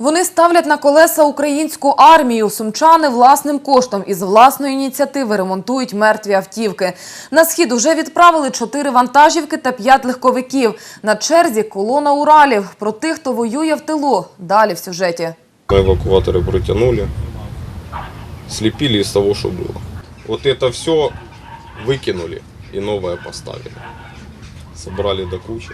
Вони ставлять на колеса українську армію. Сумчани власним коштом із власної ініціативи ремонтують мертві автівки. На схід уже відправили чотири вантажівки та п'ять легковиків. На черзі колона Уралів. Про тих, хто воює в тилу. Далі в сюжеті. Мы эвакуаторы протянули, слепили из того, что было. Вот это все выкинули и новое поставили. Собрали до кучи.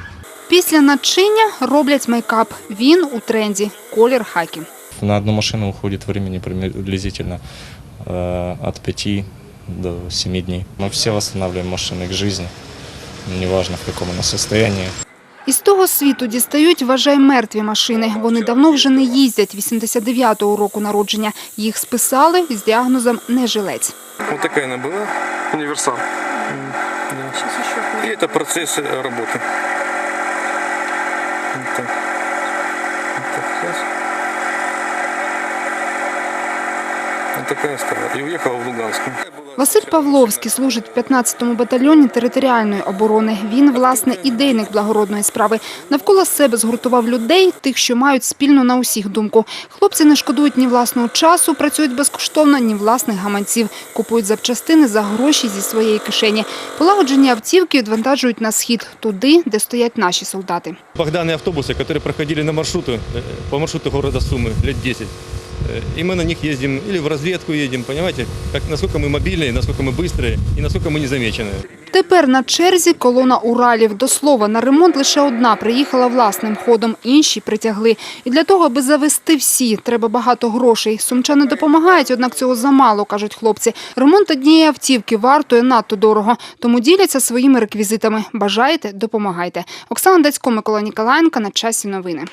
Після начиння роблять мейкап. Він у тренді. Колір хакі. На одну машину уходит времени приблизительно э, от 5 до 7 дней. Мы все восстанавливаем машины к жизни, неважно в каком она состоянии. Із того світу дістають, вважай, мертві машини. Вони давно вже не їздять, 89-го року народження. Їх списали з діагнозом «нежилець». Вот такая она была, универсал. М, да. И это такая стала. И уехала в Луганск. Василь Павловський служить в 15-му батальйоні територіальної оборони. Він, власне, ідейник благородної справи. Навколо себе згуртував людей, тих, що мають спільну на усіх думку. Хлопці не шкодують ні власного часу, працюють безкоштовно, ні власних гаманців. Купують запчастини за гроші зі своєї кишені. Полагоджені автівки відвантажують на схід, туди, де стоять наші солдати. Богданы автобусы, которые проходили на маршруту, э, по маршруту города Сумы лет 10. Э, И мы на них ездим или в разведку едем, понимаете, как, насколько мы мобильные, насколько мы быстрые и насколько мы незамеченные. Тепер на черзі колона Уралів. До слова, на ремонт лише одна приїхала власним ходом, інші притягли. І для того, аби завести всі, треба багато грошей. Сумчани допомагають, однак цього замало, кажуть хлопці. Ремонт однієї автівки вартує надто дорого, тому діляться своїми реквізитами. Бажаєте – допомагайте. Оксана Дацько, Микола Ніколаєнка. На часі новини.